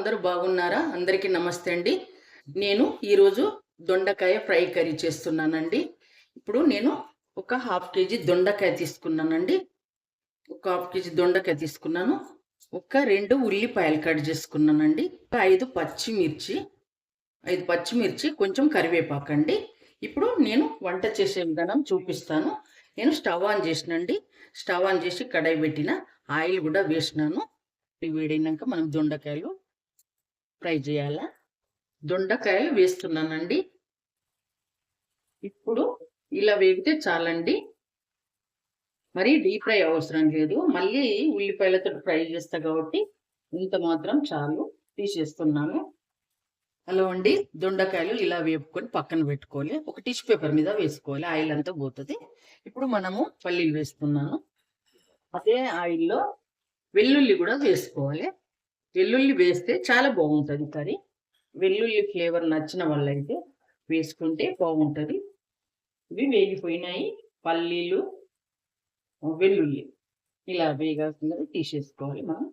అందరూ బాగున్నారా? అందరికీ నమస్తే అండి. నేను ఈరోజు దొండకాయ ఫ్రై కర్రీ చేస్తున్నానండి. ఇప్పుడు నేను ఒక హాఫ్ కేజీ దొండకాయ తీసుకున్నానండి. ఒక హాఫ్ కేజీ దొండకాయ తీసుకున్నాను. ఒక రెండు ఉల్లిపాయలు కట్ చేసుకున్నానండి. ఒక ఐదు పచ్చిమిర్చి ఐదు పచ్చిమిర్చి కొంచెం కరివేపాకండి. ఇప్పుడు నేను వంట చేసే విధానం చూపిస్తాను. నేను స్టవ్ ఆన్ చేసినండి. స్టవ్ ఆన్ చేసి కడాయి పెట్టిన ఆయిల్ కూడా వేసినాను. వేడైనాక మనం దొండకాయలు ఫ్రై చేయాలా? దొండకాయలు వేస్తున్నానండి. ఇప్పుడు ఇలా వేగితే చాలండి. మరి డీప్ ఫ్రై అవసరం లేదు. మళ్ళీ ఉల్లిపాయలతో ఫ్రై చేస్తా కాబట్టి ఇంత మాత్రం చాలు తీసేస్తున్నాను. హలో అండి. దొండకాయలు ఇలా వేపుకొని పక్కన పెట్టుకోవాలి. ఒక టిష్యూ పేపర్ మీద వేసుకోవాలి. ఆయిల్ అంతా పోతుంది. ఇప్పుడు మనము పల్లీలు వేస్తున్నాను. అదే ఆయిల్లో వెల్లుల్లి కూడా వేసుకోవాలి. వెల్లుల్లి వేస్తే చాలా బాగుంటుంది కర్రీ. వెల్లుల్లి ఫ్లేవర్ నచ్చిన వాళ్ళైతే వేసుకుంటే బాగుంటుంది. ఇవి వేగిపోయినాయి. పల్లీలు వెల్లుల్లి. ఇలా వేగాల్సింది తీసేసుకోవాలి మనం.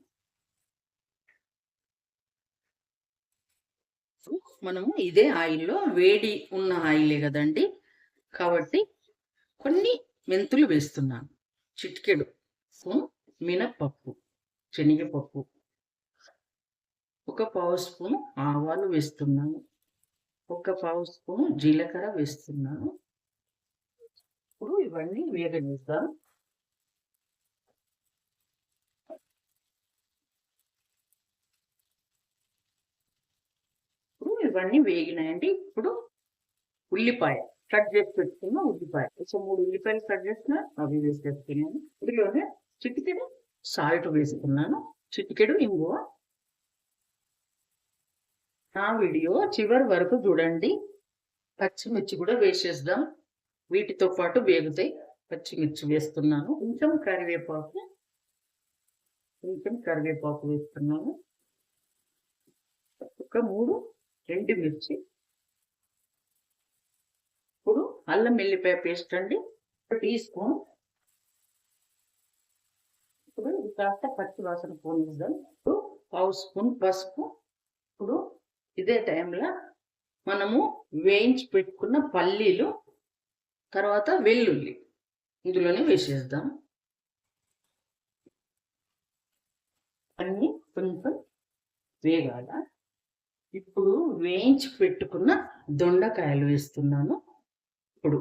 మనము ఇదే ఆయిల్లో వేడి ఉన్న ఆయిలే కదండి. కాబట్టి కొన్ని మెంతులు వేస్తున్నాను. చిటికెడు మినప్పప్పు శనగపప్పు. ఒక పావు స్పూన్ ఆవాలు వేస్తున్నాను. ఒక పావు స్పూన్ జీలకర్ర వేస్తున్నాను. ఇప్పుడు ఇవన్నీ వేగనిద్దాం. ఇప్పుడు ఇవన్నీ వేగినాయండి. ఇప్పుడు ఉల్లిపాయ కట్ చేసి పెట్టుకున్న ఉల్లిపాయ. సో మూడు ఉల్లిపాయలు కట్ చేసిన అవి వేసేసుకున్నాను ఇందులోనే చిటికెడు సాల్ట్ వేసుకున్నాను. చిటికెడు ఇంగువ నా వీడియో చివరి వరకు చూడండి. పచ్చిమిర్చి కూడా వేసేద్దాం. వీటితో పాటు వేగుతాయి పచ్చిమిర్చి వేస్తున్నాను. కొంచెం కరివేపాకు. కొంచెం కరివేపాకు వేస్తున్నాను. ఒక మూడు రెండు మిర్చి. ఇప్పుడు అల్లం వెల్లిపాయ పేస్ట్ అండి. Teaspoon. ఇప్పుడు కాస్త పచ్చి వాసన పోనిద్దాం. ఇప్పుడు పావు స్పూన్ పసుపు. ఇదే టైంలో మనము వేయించి పెట్టుకున్న పల్లీలు తర్వాత వెల్లుల్లి ఇందులోనే వేసేద్దాం. అన్నీ కొంచెం వేగాల. ఇప్పుడు వేయించి పెట్టుకున్న దొండకాయలు వేస్తున్నాను. ఇప్పుడు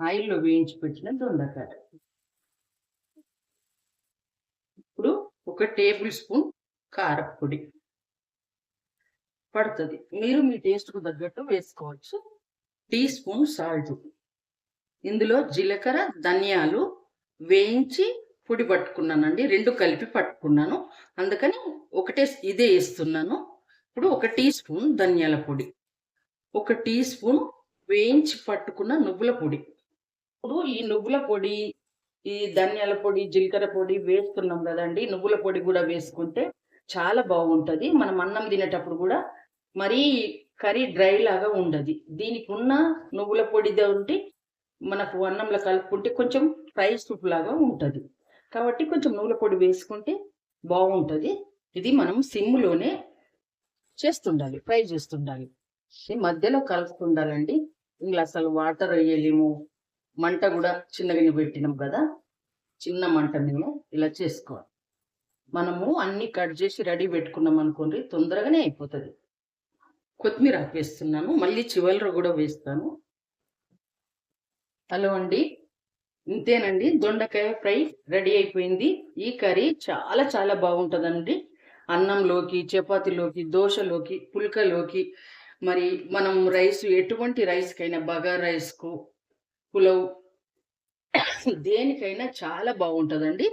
ఆయిల్లో వేయించి పెట్టిన దొండకాయ ఇప్పుడు ఒక టేబుల్ స్పూన్ కారపొడి పడుతుంది. మీరు మీ టేస్ట్కు తగ్గట్టు వేసుకోవచ్చు. Teaspoon salt. ఇందులో జీలకర్ర ధనియాలు వేయించి పొడి పట్టుకున్నానండి. రెండు కలిపి పట్టుకున్నాను. అందుకని ఒకటే ఇదే వేస్తున్నాను. ఇప్పుడు ఒక టీ స్పూన్ ధనియాల పొడి. ఒక టీ స్పూన్ వేయించి పట్టుకున్న నువ్వుల పొడి. ఇప్పుడు ఈ నువ్వుల పొడి ఈ ధనియాల పొడి జీలకర్ర పొడి వేస్తున్నాం కదండి. నువ్వుల పొడి కూడా వేసుకుంటే చాలా బాగుంటుంది. మనం అన్నం తినేటప్పుడు కూడా మరీ కర్రీ డ్రై లాగా ఉండదు. దీనికి ఉన్న నువ్వుల పొడిదే ఉంటే మనకు అన్నంలో కలుపుకుంటే కొంచెం ఫ్రై సూప్ లాగా ఉంటుంది. కాబట్టి కొంచెం నువ్వుల పొడి వేసుకుంటే బాగుంటుంది. ఇది మనం సిమ్లోనే చేస్తుండాలి ఫ్రై చేస్తుండాలి. ఈ మధ్యలో కలుపుతుండాలండి ఇంకా అసలు వాటర్ వేయలేము. మంట కూడా చిన్నగానే పెట్టినాం కదా. చిన్న మంట మేము ఇలా చేసుకోవాలి. మనము అన్ని కట్ చేసి రెడీ పెట్టుకున్నాం అనుకోండి తొందరగానే అయిపోతుంది. కొత్తిమీర వేస్తున్నాను మళ్ళీ చివరిలో కూడా వేస్తాను. హలో అండి. ఇంతేనండి దొండకాయ ఫ్రై రెడీ అయిపోయింది. ఈ కర్రీ చాలా చాలా బాగుంటుందండి. అన్నంలోకి చపాతీలోకి దోశలోకి పుల్కలోకి మరి మనం రైస్ ఎటువంటి రైస్కైనా బగా రైస్కు పులవ్ దేనికైనా చాలా బాగుంటుందండి.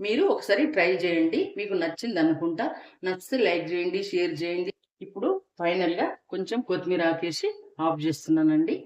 మీరు ఒకసారి ట్రై చేయండి. మీకు నచ్చింది అనుకుంటా నచ్చితే లైక్ చేయండి షేర్ చేయండి. ఇప్పుడు ఫైనల్గా కొంచెం కొత్తిమీర ఆకేసి ఆఫ్ చేస్తున్నానండి.